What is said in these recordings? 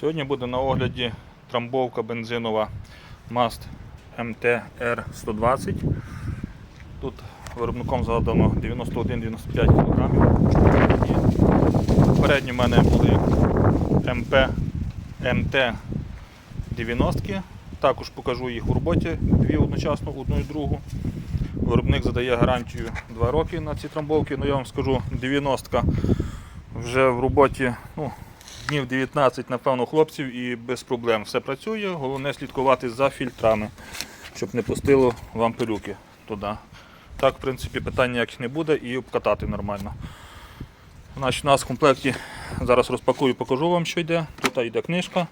Сьогодні буде на огляді трамбовка бензинова Mast MTR120. Тут виробником задано 91-95 кг. Попередні в мене були МП МТ 90 Також покажу їх у роботі дві одночасно, одну і другу. Виробник задає гарантію 2 роки на ці трамбовки. Ну я вам скажу, 90 вже в роботі ну, днів 19, напевно, хлопців і без проблем все працює. Головне слідкувати за фільтрами, щоб не пустило вам пилюки туди. Так, в принципі, питань ніяких не буде і обкатати нормально. Значить, у нас в комплекті зараз розпакую, покажу вам, що йде. Тут йде книжка.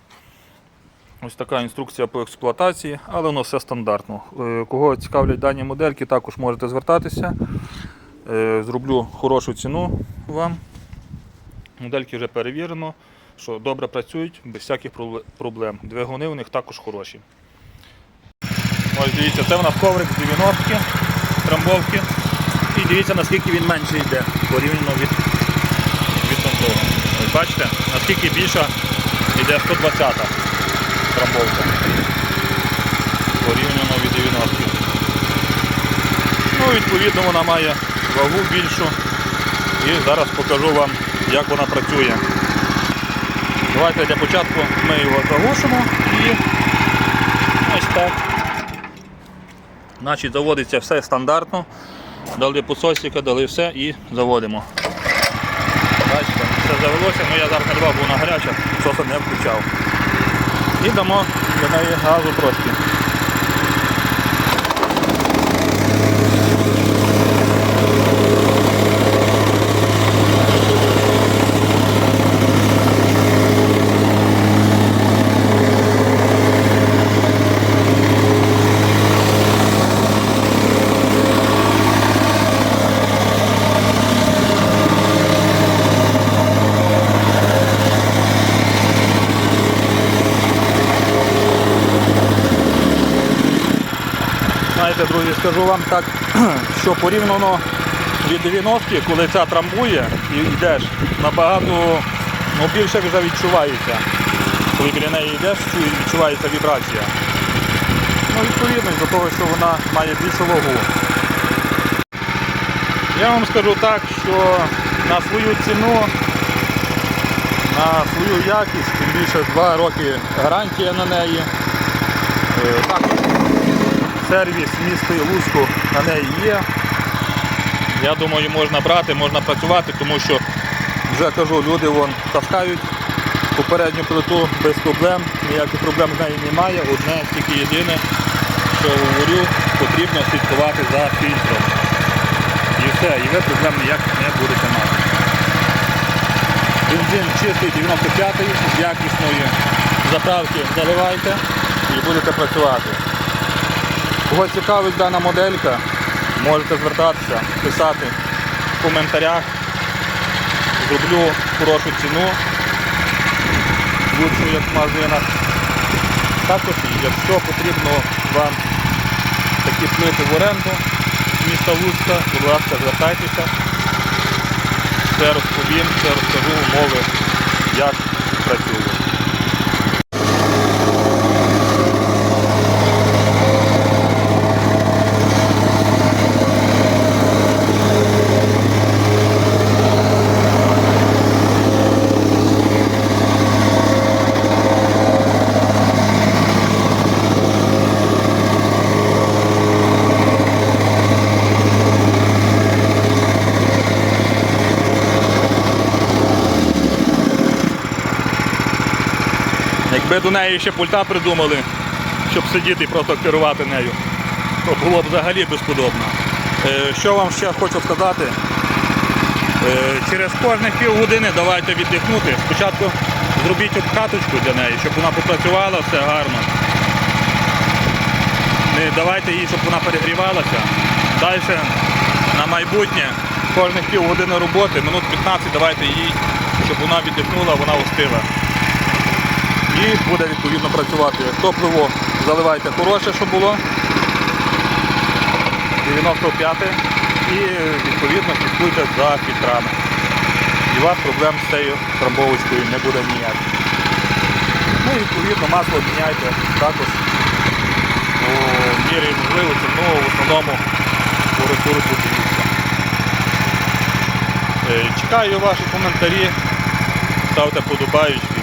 Ось така інструкція по експлуатації, але воно все стандартно. Е, Кого цікавлять дані модельки, також можете звертатися. Е, Зроблю хорошу ціну вам. Модельки вже перевірено, що добре працюють без всяких проблем. Двигуни у них також хороші. Ось дивіться, це в нас коврик з 90 трамбовки. І дивіться, наскільки він менше йде порівняно від, від того. Ось бачите, наскільки більша йде 120-та трамбовка. Порівняно від 90. Ну, відповідно, вона має вагу більшу. І зараз покажу вам, як вона працює. Давайте для початку ми його заглушимо і ось так. Значить, заводиться все стандартно. Дали пососіка, дали все і заводимо. Бачите, все завелося, але я зараз не був на вона гаряча, соса не включав. І дамо до неї газу трошки. Знаєте, друзі, скажу вам так, що порівняно від 90-ки, коли ця трамбує і йдеш, набагато ну, більше вже відчувається. Коли біля неї йдеш, відчувається вібрація. Ну, відповідно, до того, що вона має більшу вагу. Я вам скажу так, що на свою ціну, на свою якість, тим більше 2 роки гарантія на неї. Е, Також сервіс міста Луцьку на неї є. Я думаю, можна брати, можна працювати, тому що вже кажу, люди вон таскають попередню плиту без проблем, ніяких проблем з нею немає. Одне тільки єдине, що говорю, потрібно слідкувати за фільтром. І все, і ви проблем ніяких не будете мати. Бензин чистий 95-й з якісної заправки заливайте і будете працювати. Кого цікавить дана моделька, можете звертатися, писати в коментарях. Зроблю хорошу ціну, лучшу як в магазинах. Також, якщо потрібно вам такі плити в оренду міста Луцька, будь ласка, звертайтеся. Все розповім, все розкажу умови, як працюю. Якби до неї ще пульта придумали, щоб сидіти і просто керувати нею, то було б взагалі безподобно. Е, Що вам ще хочу сказати? Е, Через кожних півгодини давайте віддихнути. Спочатку зробіть обкаточку для неї, щоб вона попрацювала все гарно. Не давайте їй, щоб вона перегрівалася. Далі на майбутнє кожних півгодини роботи, минут 15 давайте їй, щоб вона віддихнула, вона остила і буде відповідно працювати. Топливо заливайте хороше, що було. 95 і відповідно слідкуйте за фільтрами. І у вас проблем з цією трамбовочкою не буде ніяких. відповідно масло міняйте також у мірі можливості, ну в основному по ресурсу дивіться. Е, Чекаю ваші коментарі, ставте подобаючки.